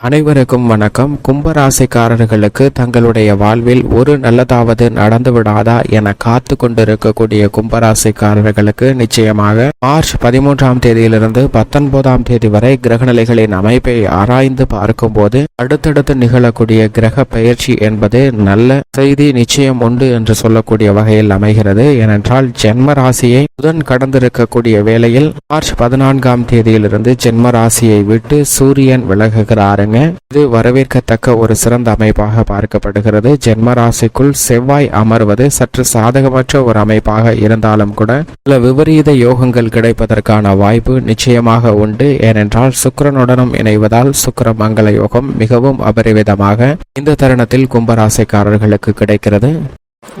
அனைவருக்கும் வணக்கம். கும்பராசிக்காரர்களுக்கு தங்களுடைய வாழ்வில் ஒரு நல்லதாவது நடந்துவிடாதா என காத்து கொண்டிருக்கக்கூடிய கும்பராசிக்காரர்களுக்கு நிச்சயமாக மார்ச் பதிமூன்றாம் தேதியிலிருந்து பத்தொன்பதாம் தேதி வரை கிரகநிலைகளின் அமைப்பை ஆராய்ந்து பார்க்கும்போது அடுத்தடுத்து நிகழக்கூடிய கிரக பயிற்சி என்பது நல்ல செய்தி நிச்சயம் உண்டு என்று சொல்லக்கூடிய வகையில் அமைகிறது. ஏனென்றால் ஜென்ம ராசியை புதன் கடந்திருக்கக்கூடிய வேளையில் மார்ச் பதினான்காம் தேதியிலிருந்து ஜென்ம ராசியை விட்டு சூரியன் விலகுகிறார் பாருங்க. இது வரவேற்கத்தக்க ஒரு சிறந்த அமைப்பாக பார்க்கப்படுகிறது. ஜென்ம ராசிக்குள் செவ்வாய் அமர்வது சற்று சாதகமற்ற ஒரு அமைப்பாக இருந்தாலும் கூட சில விபரீத யோகங்கள் கிடைப்பதற்கான வாய்ப்பு நிச்சயமாக உண்டு. ஏனென்றால் சுக்கிரனுடனும் இணைவதால் சுக்கர மங்கள யோகம் மிகவும் அபரிவிதமாக இந்த தருணத்தில் கும்பராசிக்காரர்களுக்கு கிடைக்கிறது.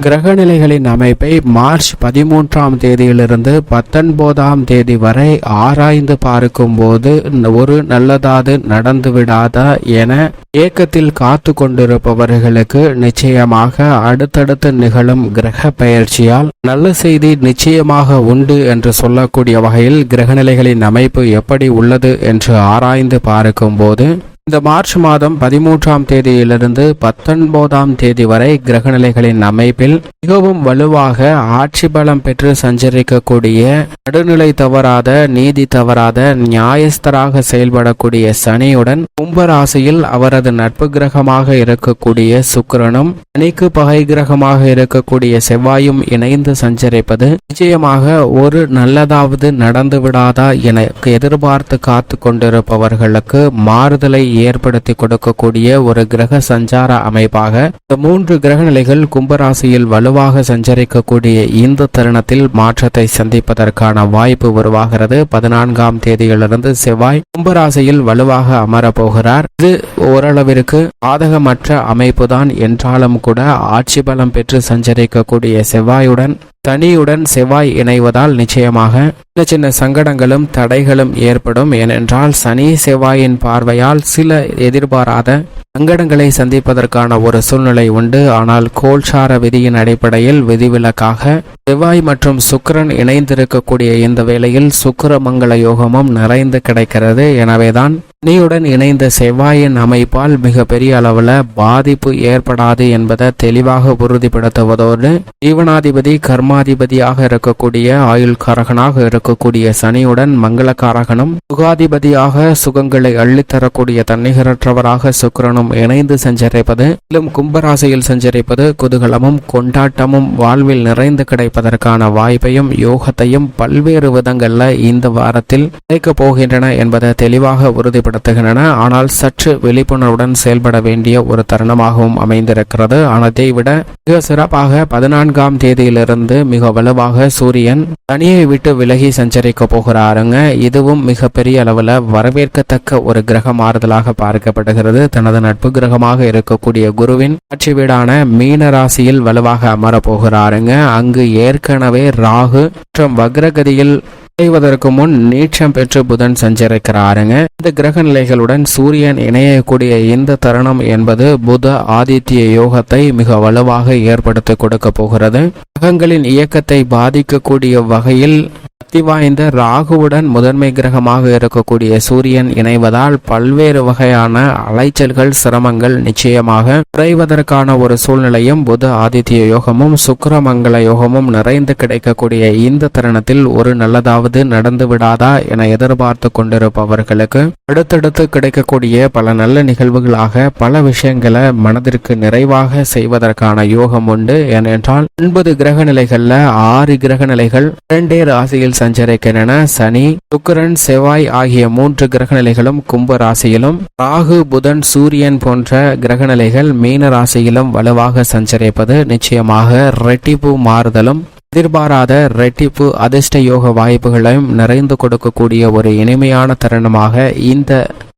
கிரகநிலைகளின் அமைப்பை மார்ச் பதிமூன்றாம் தேதியிலிருந்து பத்தொன்பதாம் தேதி வரை ஆராய்ந்து பார்க்கும்போது ஒரு நல்லதாது நடந்துவிடாதா என ஏக்கத்தில் காத்து கொண்டிருப்பவர்களுக்கு நிச்சயமாக அடுத்தடுத்து நிகழும் கிரக பயிற்சியால் நல்ல செய்தி நிச்சயமாக உண்டு என்று சொல்லக்கூடிய வகையில் கிரகநிலைகளின் அமைப்பு எப்படி உள்ளது என்று ஆராய்ந்து பார்க்கும்போது இந்த மார்ச் மாதம் பதிமூன்றாம் தேதியிலிருந்து பத்தொன்பதாம் தேதி வரை கிரகநிலைகளின் அமைப்பில் மிகவும் வலுவாக ஆட்சி பலம் பெற்று சஞ்சரிக்கக்கூடிய நடுநிலை தவறாத நீதி தவறாத நியாயஸ்தராக செயல்படக்கூடிய சனியுடன் கும்பராசியில் அவரது நட்பு கிரகமாக இருக்கக்கூடிய சுக்கிரனும் சனிக்கு பகை கிரகமாக இருக்கக்கூடிய செவ்வாயும் இணைந்து சஞ்சரிப்பது நிச்சயமாக ஒரு நல்லதாவது நடந்து விடாதா என எதிர்பார்த்து காத்து கொண்டிருப்பவர்களுக்கு மாறுதலை ஏற்படுத்தி கொடுக்கக்கூடிய ஒரு கிரக சஞ்சார அமைப்பாக இந்த மூன்று கிரக நிலைகள் கும்பராசியில் வலுவாக சஞ்சரிக்கக்கூடிய இந்த தருணத்தில் மாற்றத்தை சந்திப்பதற்கான வாய்ப்பு உருவாகிறது. பதினான்காம் தேதியிலிருந்து செவ்வாய் கும்பராசியில் வலுவாக அமரப்போகிறார். இது ஓரளவிற்கு பாதகமற்ற அமைப்புதான். என்றாலும் கூட ஆட்சி பலம் பெற்று சஞ்சரிக்கக்கூடிய செவ்வாயுடன் தனியுடன் செவ்வாய் இணைவதால் நிச்சயமாக சின்ன சின்ன சங்கடங்களும் தடைகளும் ஏற்படும். ஏனென்றால் சனி செவ்வாயின் பார்வையால் சில எதிர்பாராத சங்கடங்களை சந்திப்பதற்கான ஒரு சூழ்நிலை உண்டு. ஆனால் கோல்சார விதியின் அடிப்படையில் விதிவிலக்காக செவ்வாய் மற்றும் சுக்கிரன் இணைந்திருக்கக்கூடிய இந்த வேளையில் சுக்கிர மங்கள யோகமும் நிறைந்து கிடைக்கிறது. எனவேதான் நீயுடன் இணைந்த செவ்வாயின் அமைப்பால் மிக பெரிய அளவில் பாதிப்பு ஏற்படாது என்பதை தெளிவாக உறுதிப்படுத்துவதோடு ஜீவனாதிபதி கர்மாதிபதியாக இருக்கக்கூடிய ஆயுள் காரகனாக இருக்கக்கூடிய சனியுடன் மங்களக்காரகனும் சுகாதிபதியாக சுகங்களை அள்ளித்தரக்கூடிய தன்னிகரற்றவராக சுக்கிரனும் இணைந்து சஞ்சரிப்பது மேலும் கும்பராசியில் சஞ்சரிப்பது குதூகலமும் கொண்டாட்டமும் வாழ்வில் நிறைந்து கிடைப்பதற்கான வாய்ப்பையும் யோகத்தையும் பல்வேறு விதங்களில் இந்த வாரத்தில் கிடைக்கப் போகின்றன என்பதை தெளிவாக உறுதிப்படுத்துகின்றன. ஆனால் சற்று விழிப்புணர்வுடன் செயல்பட வேண்டிய ஒரு தருணமாகவும் அமைந்திருக்கிறது. ஆனால் விட மிக சிறப்பாக பதினான்காம் தேதியிலிருந்து மிக வலுவாக சூரியன் தனியை விட்டு விலகி சஞ்சரிக்க போகிறாருங்க. இதுவும் மிக பெரிய அளவில் வரவேற்கத்தக்க ஒரு கிரக மாறுதலாக பார்க்கப்படுகிறது. தனது நட்பு கிரகமாக இருக்கக்கூடிய குருவின் ஆட்சி வீடான மீன ராசியில் வலுவாக அமரப்போகிறாருங்க. அங்கு ஏற்கனவே ராகு மற்றும் வக்ரகதியில் செய்வதற்கு முன் நீட்சம் பெற்று புதன் சஞ்சரிக்கிறாருங்க. இந்த கிரக நிலைகளுடன் சூரியன் இணையக்கூடிய இந்த தருணம் என்பது புத ஆதித்ய யோகத்தை மிக வலுவாக ஏற்படுத்தி கொடுக்க போகிறது. கிரகங்களின் இயக்கத்தை பாதிக்கக்கூடிய வகையில் சக்தி வாய்ந்த ராகுவுடன் முதன்மை கிரகமாக இருக்கக்கூடிய சூரியன் இணைவதால் பல்வேறு வகையான அலைச்சல்கள் சிரமங்கள் நிச்சயமாக குறைவதற்கான ஒரு சூழ்நிலையும் புத ஆதித்ய யோகமும் சுக்கிரமங்கல யோகமும் நிறைந்து கிடைக்கக்கூடிய இந்த தருணத்தில் ஒரு நல்லதாவது நடந்து விடாதா என எதிர்பார்த்து கொண்டிருப்பவர்களுக்கு அடுத்தடுத்து கிடைக்கக்கூடிய பல நல்ல நிகழ்வுகளாக பல விஷயங்களை மனதிற்கு நிறைவாக செய்வதற்கான யோகம் உண்டு. ஏனென்றால் ஒன்பது கிரக நிலைகள்ல ஆறு கிரக நிலைகள் இரண்டே ராசியில் சஞ்சரிக்கின்றன. சனி சுக்கரன் செவ்வாய் ஆகிய மூன்று கிரகநிலைகளும் கும்ப ராசியிலும் ராகு புதன் சூரியன் போன்ற கிரகநிலைகள் மீன ராசியிலும் வலுவாக சஞ்சரிப்பது நிச்சயமாக ரெட்டிப்பு மாறுதலும் எதிர்பாராத ரெட்டிப்பு அதிர்ஷ்ட யோக வாய்ப்புகளையும் நிறைந்து கொடுக்கக்கூடிய ஒரு இனிமையான தருணமாக இந்த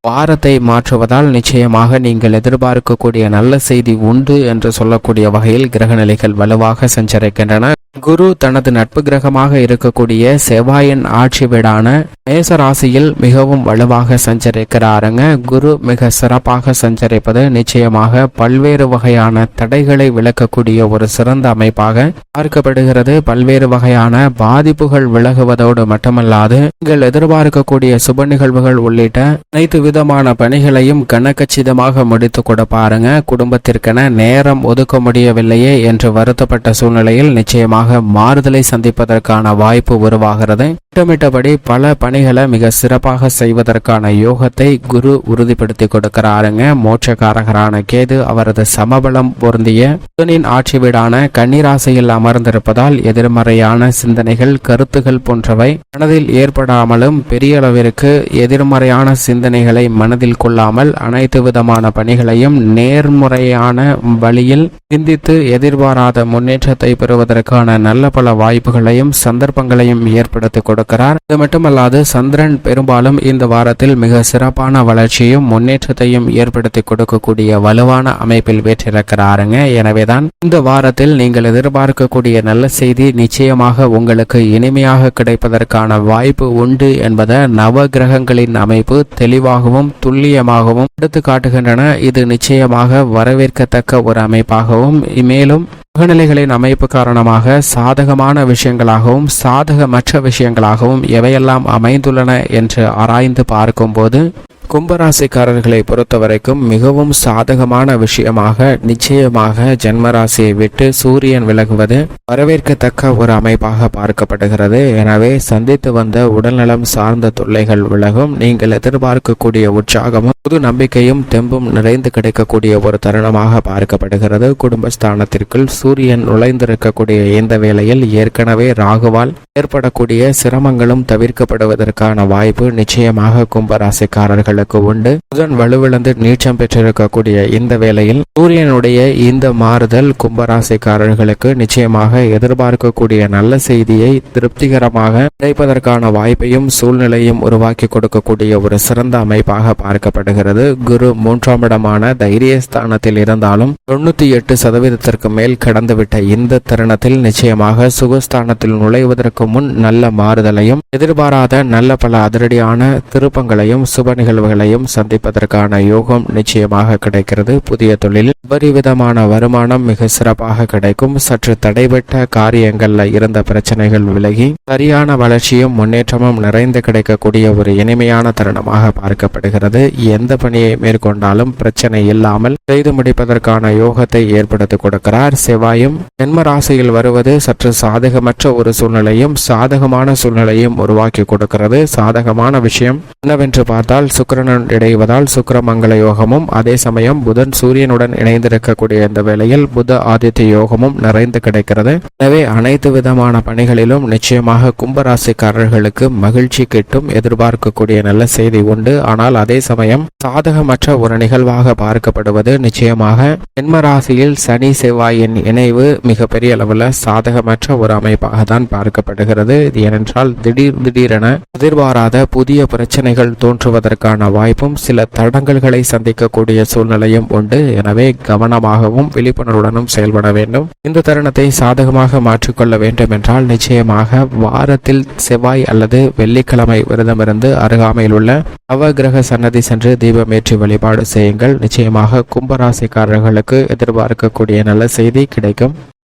வாரத்தை மாற்றுவதால் நிச்சயமாக நீங்கள் எதிர்பார்க்கக்கூடிய நல்ல செய்தி உண்டு என்று சொல்லக்கூடிய வகையில் கிரகநிலைகள் வலுவாக சஞ்சரிக்கின்றன. குரு தனது நட்பு கிரகமாக இருக்கக்கூடிய செவ்வாயின் ஆட்சி வீடான மேச ராசியில் மிகவும் வலுவாக சஞ்சரிக்கிறாருங்க. குரு மிக சிறப்பாக சஞ்சரிப்பது நிச்சயமாக பல்வேறு வகையான தடைகளை விளக்கக்கூடிய ஒரு சிறந்த அமைப்பாக பார்க்கப்படுகிறது. பல்வேறு வகையான பாதிப்புகள் விலகுவதோடு மட்டுமல்லாது நீங்கள் எதிர்பார்க்கக்கூடிய சுப நிகழ்வுகள் உள்ளிட்ட அனைத்து விதமான பணிகளையும் கனக்கச்சிதமாக முடித்து கொடுப்பாருங்க. குடும்பத்திற்கென நேரம் ஒதுக்க முடியவில்லையே என்று வருத்தப்பட்ட சூழ்நிலையில் நிச்சயமாக மாறுதலை சந்திப்பதற்கான வாய்ப்பு உருவாகிறது. திட்டமிட்டபடி பல பணிகளை மிக சிறப்பாக செய்வதற்கான யோகத்தை குரு உறுதிப்படுத்தி கொடுக்கிறாருங்க. மோட்சக்காரகரான கேது அவரது சமபலம் பொருந்திய புதனின் ஆட்சி வீடான கன்னிராசியில் அமர்ந்திருப்பதால் எதிர்மறையான சிந்தனைகள் கருத்துகள் போன்றவை மனதில் ஏற்படாமலும் பெரிய அளவிற்கு எதிர்மறையான சிந்தனைகளை மனதில் கொள்ளாமல் அனைத்து விதமான பணிகளையும் நேர்முறையான வழியில் சிந்தித்து எதிர்பாராத முன்னேற்றத்தை பெறுவதற்கான நல்ல பல வாய்ப்புகளையும் சந்தர்ப்பங்களையும் ஏற்படுத்தி கொடுக்கிறார். இது மட்டுமல்லாது சந்திரன் பெரும்பாலும் இந்த வாரத்தில் மிக சிறப்பான வளர்ச்சியும் முன்னேற்றத்தையும் ஏற்படுத்தி கொடுக்கக்கூடிய வலுவான அமைப்பில் வேற்றிருக்கிறாருங்க. எனவேதான் இந்த வாரத்தில் நீங்கள் எதிர்பார்க்கக்கூடிய நல்ல செய்தி நிச்சயமாக உங்களுக்கு இனிமையாக கிடைப்பதற்கான வாய்ப்பு உண்டு என்பதை நவ கிரகங்களின் அமைப்பு தெளிவாகவும் துல்லியமாகவும் எடுத்து காட்டுகின்றன. இது நிச்சயமாக வரவேற்கத்தக்க ஒரு அமைப்பாகவும் மேலும் கிரகநிலைகளின் அமைப்பு காரணமாக சாதகமான விஷயங்களாகவும் சாதகமற்ற விஷயங்களாகவும் எவையெல்லாம் அமைந்துள்ளன என்று ஆராய்ந்து பார்க்கும்போது கும்பராசிக்காரர்களை பொறுத்தவரைக்கும் மிகவும் சாதகமான விஷயமாக நிச்சயமாக ஜென்மராசியை விட்டு சூரியன் விலகுவது வரவேற்கத்தக்க ஒரு அமைப்பாக பார்க்கப்படுகிறது. எனவே சந்தித்து வந்த உடல்நலம் சார்ந்த தொல்லைகள் விலகும். நீங்கள் எதிர்பார்க்கக்கூடிய உற்சாகமும் புது நம்பிக்கையும் தெம்பும் நிறைந்து கிடைக்கக்கூடிய ஒரு தருணமாக பார்க்கப்படுகிறது. குடும்பஸ்தானத்திற்குள் சூரியன் நுழைந்திருக்கக்கூடிய இந்த வேளையில் ஏற்கனவே ராகுவால் ஏற்படக்கூடிய சிரமங்களும் தவிர்க்கப்படுவதற்கான வாய்ப்பு நிச்சயமாக கும்பராசிக்காரர்கள் கும்பராசிக்காரர்களுக்கு உண்டு. புதன் வலுவிழந்து நீச்சம் பெற்றிருக்கக்கூடிய இந்த வேளையில் சூரியனுடைய இந்த மாறுதல் கும்பராசிக்காரர்களுக்கு நிச்சயமாக எதிர்பார்க்கக்கூடிய நல்ல செய்தியை திருப்திகரமாக கிடைப்பதற்கான வாய்ப்பையும் சூழ்நிலையும் உருவாக்கி கொடுக்கக்கூடிய ஒரு சிறந்த அமைப்பாக பார்க்கப்படுகிறது. குரு மூன்றாம் இடமான தைரியஸ்தானத்தில் இருந்தாலும் தொண்ணூத்தி எட்டு சதவீதத்திற்கு மேல் கடந்துவிட்ட இந்த தருணத்தில் நிச்சயமாக சுகஸ்தானத்தில் நுழைவதற்கு முன் நல்ல மாறுதலையும் எதிர்பாராத நல்ல பல அதிரடியான திருப்பங்களையும் சுப நிகழ்வுகளையும் சந்திப்பதற்கான யோகம் நிச்சயமாக கிடைக்கிறது. புதிய தொழிலில் விதமான வருமானம் மிக சிறப்பாக கிடைக்கும். சற்று தடைபட்ட காரியங்கள்ல இருந்த பிரச்சனைகள் விலகி சரியான வளர்ச்சியும் முன்னேற்றமும் நிறைந்து கிடைக்கக்கூடிய ஒரு இனிமையான தருணமாக பார்க்கப்படுகிறது. எந்த பணியை மேற்கொண்டாலும் பிரச்சனை இல்லாமல் செய்து முடிப்பதற்கான யோகத்தை ஏற்படுத்தி கொடுக்கிறார். செவ்வாயும் ஜென்ம ராசியில் வருவது சற்று சாதகமற்ற ஒரு சூழ்நிலையும் சாதகமான சூழ்நிலையும் உருவாக்கி கொடுக்கிறது. சாதகமான விஷயம் என்னவென்று பார்த்தால் சுக்கிரனுடன் இணைவதால் சுக்கிரமங்கல யோகமும் அதே சமயம் புதன் சூரியனுடன் இணைந்திருக்கக்கூடிய இந்த வேளையில் புத ஆதித்ய யோகமும் நிறைந்து கிடைக்கிறது. எனவே அனைத்து விதமான பணிகளிலும் நிச்சயமாக கும்பராசிக்காரர்களுக்கு மகிழ்ச்சி கிட்டும் எதிர்பார்க்கக்கூடிய நல்ல செய்தி உண்டு. ஆனால் அதே சமயம் சாதகமற்ற ஒரு நிகழ்வாக பார்க்கப்படுவது நிச்சயமாக ஜென்ம ராசியில் சனி செவ்வாயின் இணைவு மிகப்பெரிய அளவில் சாதகமற்ற ஒரு அமைப்பாக தான் பார்க்கப்படுகிறது ஏனென்றால் திடீர் திடீரென எதிர்பாராத புதிய பிரச்சனைகள் தோன்றுவதற்கான வாய்ப்பும் சில தடங்கல்களை சந்திக்கக்கூடிய சூழ்நிலையும் உண்டு. எனவே கவனமாகவும் விழிப்புணர்வுடனும் செயல்பட வேண்டும். இந்த தருணத்தை சாதகமாக மாற்றிக்கொள்ள வேண்டும் என்றால் நிச்சயமாக வாரத்தில் செவ்வாய் அல்லது வெள்ளிக்கிழமை விரதமிருந்து அருகாமையில் உள்ள நவகிரக சன்னதி சென்று தீபமேற்றி வழிபாடு செய்யுங்கள். நிச்சயமாக கும்பராசிக்காரர்களுக்கு எதிர்பார்க்கக்கூடிய நல்ல செய்தி கிடைக்கும்.